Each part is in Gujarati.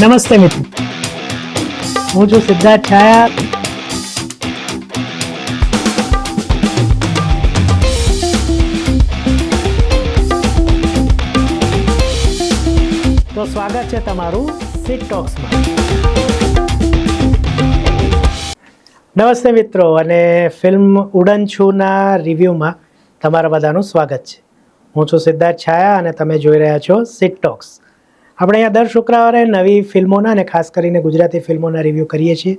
નમસ્તે મિત્રો. હું છું સિદ્ધાર્થ છાયા. તો સ્વાગત છે તમારું સિટ ટોક્સમાં નમસ્તે મિત્રો અને ફિલ્મ ઉડન છુના રિવ્યૂમાં તમારા બધાનું સ્વાગત છે. હું છું સિદ્ધાર્થ છાયા અને તમે જોઈ રહ્યા છો સિટ ટોક્સ આપણે અહીંયા દર શુક્રવારે નવી ફિલ્મોના અને ખાસ કરીને ગુજરાતી ફિલ્મોના રિવ્યૂ કરીએ છીએ.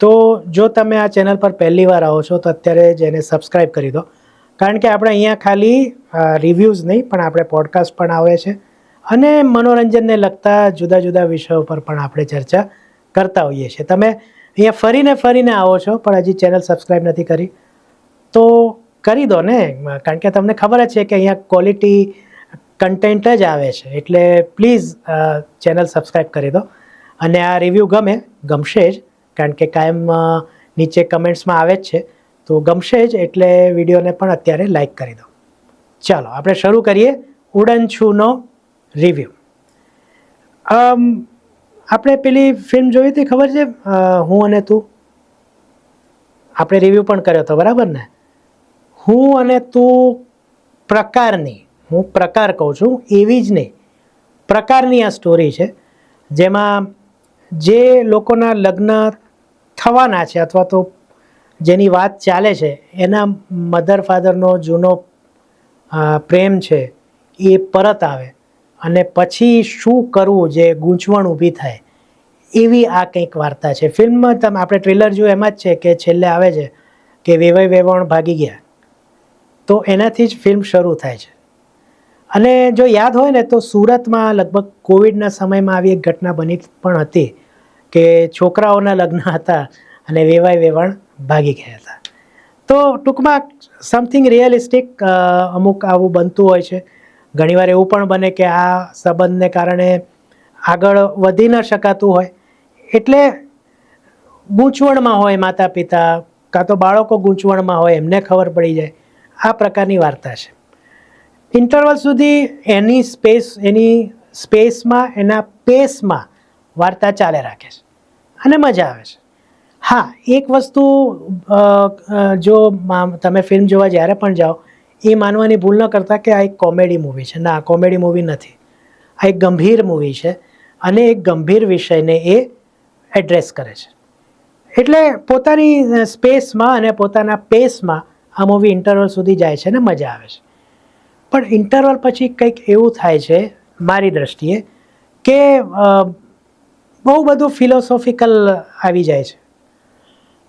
તો જો તમે આ ચેનલ પર પહેલી વાર આવો છો, તો અત્યારે જ એને સબસ્ક્રાઈબ કરી દો. કારણ કે આપણે અહીંયા ખાલી રિવ્યૂઝ નહીં, પણ આપણે પોડકાસ્ટ પણ આવે છે. અને મનોરંજનને લગતા જુદા જુદા વિષયો પર પણ આપણે ચર્ચા કરતા હોઈએ છીએ. તમે અહીંયા ફરીને ફરીને આવો છો, પણ હજી ચેનલ સબસ્ક્રાઈબ નથી કરી. તો કરી દો ને, કારણ કે તમને ખબર જ છે કે અહીંયા ક્વોલિટી કન્ટેન્ટ જ આવે છે. એટલે પ્લીઝ ચેનલ સબસ્ક્રાઈબ કરી દો. અને આ રિવ્યૂ ગમે, ગમશે જ. કારણ કે કાયમ નીચે કમેન્ટ્સમાં આવે જ છે. તો ગમશે જ એટલે વિડીયોને પણ અત્યારે લાઈક કરી દો. ચાલો, આપણે શરૂ કરીએ ઉડન છુનો રિવ્યૂ આપણે પેલી ફિલ્મ જોઈ હતી ખબર છે? હું અને તું? આપણે રિવ્યૂ પણ કર્યો હતો બરાબર ને? હું અને તું પ્રકારની હું પ્રકાર કહું છું, એવી જ નહીં. પ્રકારની આ સ્ટોરી છે, જેમાં જે લોકોના લગ્ન થવાના છે અથવા તો જેની વાત ચાલે છે, એના મધર ફાધરનો જૂનો પ્રેમ છે, એ પરત આવે. અને પછી શું કરવું, જે ગૂંચવણ ઊભી થાય, એવી આ કંઈક વાર્તા છે. ફિલ્મમાં તમે, આપણે ટ્રેલર જોયું, એમાં જ છે કે છેલ્લે આવે છે કે વેવાઈ વેવાણ ભાગી ગયા. તો એનાથી જ ફિલ્મ શરૂ થાય છે. અને જો યાદ હોય ને તો સુરતમાં લગભગ કોવિડના સમયમાં આવી એક ઘટના બની પણ હતી કે છોકરાઓના લગ્ન હતા અને વેવાય વેવાણ ભાગી ગયા હતા. તો ટૂંકમાં સમથિંગ રિયલિસ્ટિક અમુક આવું બનતું હોય છે. ઘણીવાર એવું પણ બને કે આ સંબંધને કારણે આગળ વધી ન શકાતું હોય. એટલે ગૂંચવણમાં હોય માતા પિતા કાં તો બાળકો ગૂંચવણમાં હોય, એમને ખબર પડી જાય. આ પ્રકારની વાર્તા છે. ઇન્ટરવલ સુધી એની સ્પેસ એની સ્પેસમાં એના પેસમાં વાર્તા ચાલે રાખે છે. અને મજા આવે છે. હા, એક વસ્તુ જો તમે ફિલ્મ જોવા જ્યારે પણ જાઓ, એ માનવાની ભૂલ ન કરતા કે આ એક કોમેડી મૂવી છે. ના કોમેડી મૂવી નથી. આ એક ગંભીર મૂવી છે અને એક ગંભીર વિષયને એ એડ્રેસ કરે છે. એટલે પોતાની સ્પેસમાં અને પોતાના પેસમાં આ મૂવી ઇન્ટરવલ સુધી જાય છે અને મજા આવે છે. પણ ઇન્ટરવલ પછી કંઈક એવું થાય છે મારી દ્રષ્ટિએ કે બહુ બધું ફિલોસોફિકલ આવી જાય છે.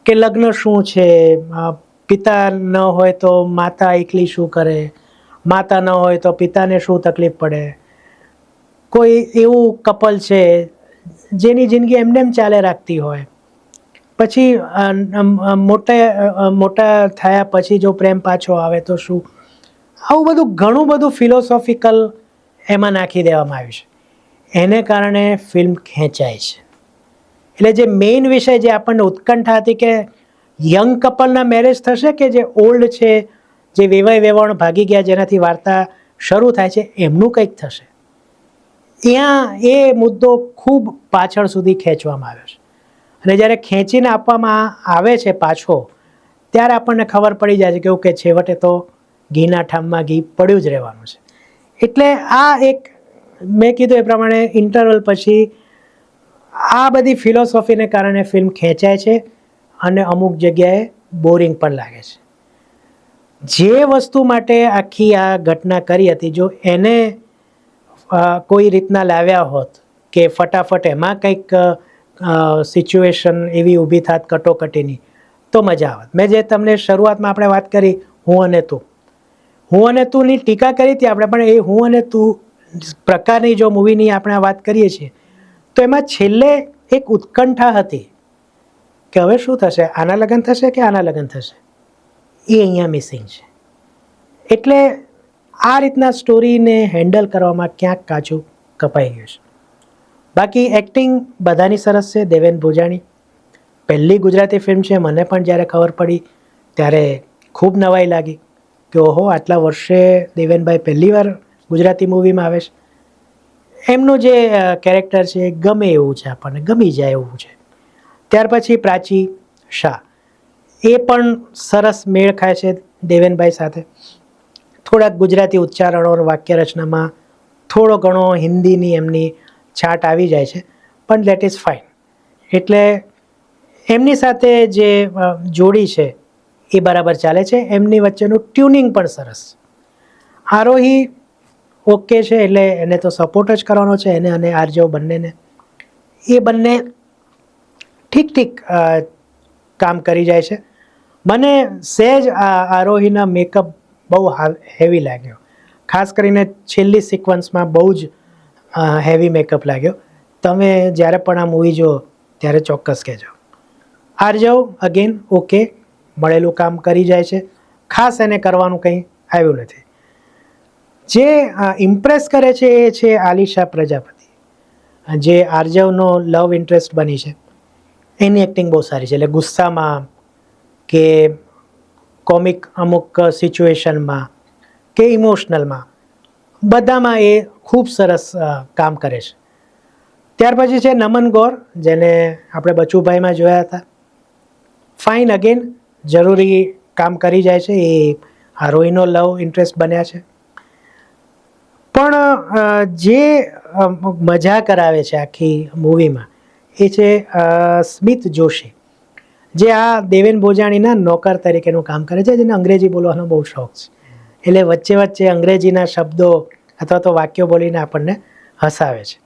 કે લગ્ન શું છે? પિતા ન હોય તો માતા એકલી શું કરે? માતા ન હોય તો પિતાને શું તકલીફ પડે? કોઈ એવું કપલ છે જેની જિંદગી એમને એમ ચાલે રાખતી હોય. પછી મોટા મોટા થયા પછી જો પ્રેમ પાછો આવે તો શું? આવું બધું ઘણું બધું ફિલોસોફિકલ એમાં નાખી દેવામાં આવ્યું છે. એને કારણે ફિલ્મ ખેંચાય છે. એટલે જે મેઇન વિષય જે આપણને ઉત્કંઠા હતી કે યંગ કપલના મેરેજ થશે કે જે ઓલ્ડ છે, જે વેવાય વેવાણ ભાગી ગયા જેનાથી વાર્તા શરૂ થાય છે, એમનું કંઈક થશે. ત્યાં એ મુદ્દો ખૂબ પાછળ સુધી ખેંચવામાં આવ્યો છે. અને જ્યારે ખેંચીને આપવામાં આવે છે પાછો, ત્યારે આપણને ખબર પડી જાય છે કે ઓકે, છેવટે તો ઘીના ઠામમાં ઘી પડ્યું જ રહેવાનું છે. એટલે આ એક મેં કીધું એ પ્રમાણે ઇન્ટરવલ પછી આ બધી ફિલોસોફીને કારણે ફિલ્મ ખેંચાય છે અને અમુક જગ્યાએ બોરિંગ પણ લાગે છે. જે વસ્તુ માટે આખી આ ઘટના કરી હતી, જો એને કોઈ રીતના લાવ્યા હોત કે ફટાફટ એમાં કંઈક સિચ્યુએશન એવી ઊભી થાત કટોકટીની, તો મજા આવત. મેં જે તમને શરૂઆતમાં આપણે વાત કરી, હું અને તું હું અને તુંની ટીકા કરી હતી આપણે, પણ એ હું અને તું પ્રકારની જો મૂવીની આપણે વાત કરીએ છીએ, તો એમાં છેલ્લે એક ઉત્કંઠા હતી કે હવે શું થશે? આના લગ્ન થશે કે આના લગ્ન થશે? એ અહીંયા મિસિંગ છે. એટલે આ રીતના સ્ટોરીને હેન્ડલ કરવામાં ક્યાંક કાચું કપાઈ ગયું છે. બાકી એક્ટિંગ બધાની સરસ છે, દેવેન ભોજાણી. પહેલી ગુજરાતી ફિલ્મ છે, મને પણ જ્યારે ખબર પડી ત્યારે ખૂબ નવાઈ લાગી. કે ઓહો, આટલા વર્ષે દેવેનભાઈ પહેલીવાર ગુજરાતી મૂવીમાં આવે છે. એમનું જે કેરેક્ટર છે, ગમે એવું છે આપણને, ગમી જાય એવું છે. ત્યાર પછી પ્રાચી શાહ. એ પણ સરસ મેળ ખાય છે દેવેનભાઈ સાથે. થોડાક ગુજરાતી ઉચ્ચારણો વાક્ય રચનામાં થોડો ઘણો હિન્દીની એમની છાટ આવી જાય છે, પણ દેટ ઇઝ ફાઇન એટલે એમની સાથે જે જોડી છે એ બરાબર ચાલે છે. એમની વચ્ચેનું ટ્યુનિંગ પણ સરસ. આરોહી ઓકે છે એટલે એને તો સપોર્ટ જ કરવાનો છે એને અને આરજવ બંનેને. એ બંને ઠીક ઠીક કામ કરી જાય છે. મને સહેજ આરોહીના મેકઅપ બહુ હેવી લાગ્યો. ખાસ કરીને છેલ્લી સિક્વન્સમાં બહુ જ હેવી મેકઅપ લાગ્યો. તમે જ્યારે પણ આ મૂવી જુઓ, ત્યારે ચોક્કસ કહેજો. આરજવ અગેન ઓકે મળેલું કામ કરી જાય છે. ખાસ એને કરવાનું કંઈ આવ્યું નથી. જે ઇમ્પ્રેસ કરે છે એ છે આલિશા પ્રજાપતિ. જે આરજવનો લવ ઇન્ટરેસ્ટ બની છે. એની એક્ટિંગ બહુ સારી છે. એટલે ગુસ્સામાં કે કોમિક અમુક સિચ્યુએશનમાં કે ઇમોશનલમાં બધામાં એ ખૂબ સરસ કામ કરે છે. ત્યાર પછી છે નમન ગોર, જેને આપણે બચુભાઈમાં જોયા હતા. ફાઇન અગેન જરૂરી કામ કરી જાય છે, એ હારોઈનો લવ ઇન્ટરેસ્ટ બન્યા છે. પણ જે મજા કરાવે છે આખી મૂવીમાં, એ છે સ્મિત જોશી. જે આ દેવેન ભોજાણીના નોકર તરીકેનું કામ કરે છે, જેને અંગ્રેજી બોલવાનો બહુ શોખ છે. એટલે વચ્ચે વચ્ચે અંગ્રેજીના શબ્દો અથવા તો વાક્યો બોલીને આપણને હસાવે છે.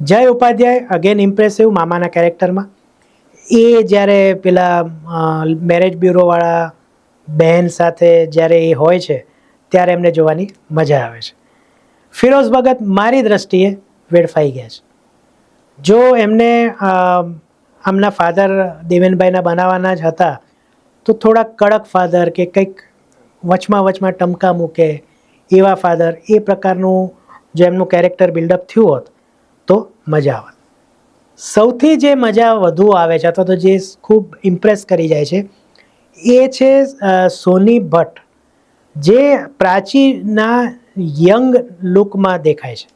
જય ઉપાધ્યાય અગેન ઇમ્પ્રેસિવ મામાના કેરેક્ટરમાં એ જ્યારે પેલા મેરેજ બ્યુરોવાળા બહેન સાથે જ્યારે એ હોય છે, ત્યારે એમને જોવાની મજા આવે છે. ફિરોઝ ભગત મારી દ્રષ્ટિએ વેડફાઈ ગયા છે. જો એમને આમના ફાધર દેવેનભાઈના બનાવવાના જ હતા, તો થોડા કડક ફાધર કે કંઈક વચમાં વચમાં ટમકા મૂકે એવા ફાધર એ પ્રકારનું જો એમનું કેરેક્ટર બિલ્ડઅપ થયું હોત, તો મજા આવત. સૌથી જે મજા વધુ આવે છે અથવા તો જે ખૂબ ઇમ્પ્રેસ કરી જાય છે, એ છે સોની ભટ્ટ, જે પ્રાચીના યંગ લુકમાં દેખાય છે.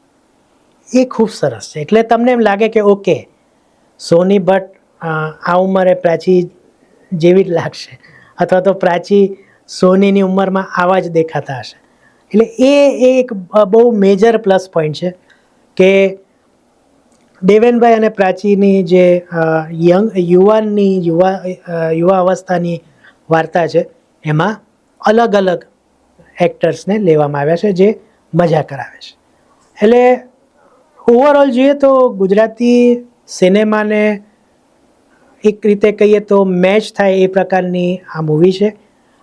એ ખૂબ સરસ છે. એટલે તમને એમ લાગે કે ઓકે, સોની ભટ્ટ આ ઉંમરે પ્રાચી જેવી જ લાગશે અથવા તો પ્રાચી સોનીની ઉંમરમાં આવા જ દેખાતા હશે. એટલે એ એક બહુ મેજર પ્લસ પોઈન્ટ છે કે દેવેનભાઈ અને પ્રાચીની જે યંગ, યુવાનની, યુવા યુવા અવસ્થાની વાર્તા છે, એમાં અલગ અલગ એક્ટર્સને લેવામાં આવ્યા છે, જે મજા કરાવે છે. એટલે ઓવરઓલ જોઈએ તો ગુજરાતી સિનેમાને એક રીતે કહીએ તો મેચ થાય એ પ્રકારની આ મૂવી છે.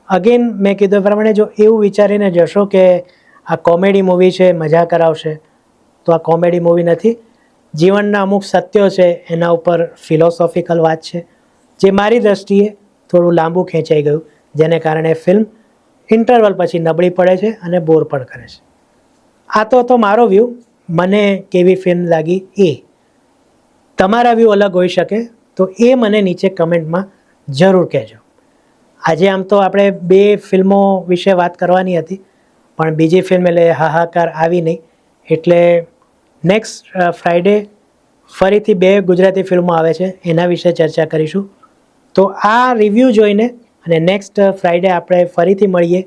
અગેન મેં કીધું પ્રમાણે જો એવું વિચારીને જશો કે આ કોમેડી મૂવી છે, મજા કરાવશે, તો આ કોમેડી મૂવી નથી. જીવનના અમુક સત્યો છે, એના ઉપર ફિલોસોફિકલ વાત છે, જે મારી દ્રષ્ટિએ થોડું લાંબુ ખેંચાઈ ગયું, જેને કારણે ફિલ્મ ઇન્ટરવલ પછી નબળી પડે છે અને બોર પણ કરે છે. આ તો હતો મારો વ્યૂ મને કેવી ફિલ્મ લાગી? એ. તમારા વ્યૂ અલગ હોઈ શકે, તો એ મને નીચે કમેન્ટમાં જરૂર કહેજો. આજે આમ તો આપણે બે ફિલ્મો વિશે વાત કરવાની હતી, પણ બીજી ફિલ્મ એટલે હાહાકાર આવી નહીં, એટલે નેક્સ્ટ ફ્રાઈડે ફરીથી બે ગુજરાતી ફિલ્મો આવે છે. એના વિશે ચર્ચા કરીશું. તો આ રિવ્યૂ જોઈને અને નેક્સ્ટ ફ્રાઈડે આપણે ફરીથી મળીએ.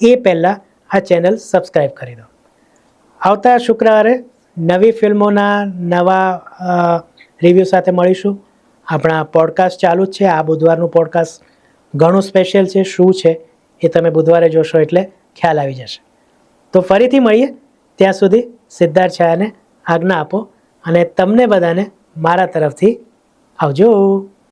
એ પહેલાં આ ચેનલ સબસ્ક્રાઈબ કરી દો. આવતા શુક્રવારે નવી ફિલ્મોના નવા રિવ્યૂ સાથે મળીશું. આપણા પોડકાસ્ટ ચાલુ જ છે. આ બુધવારનું પોડકાસ્ટ ઘણું સ્પેશિયલ છે. શું છે એ તમે બુધવારે જોશો એટલે ખ્યાલ આવી જશે. તો ફરીથી મળીએ. ત્યાં સુધી સિદ્ધાર્થ છાયાને આજ્ઞા આપો અને તમને બધાને મારા તરફથી આવજો.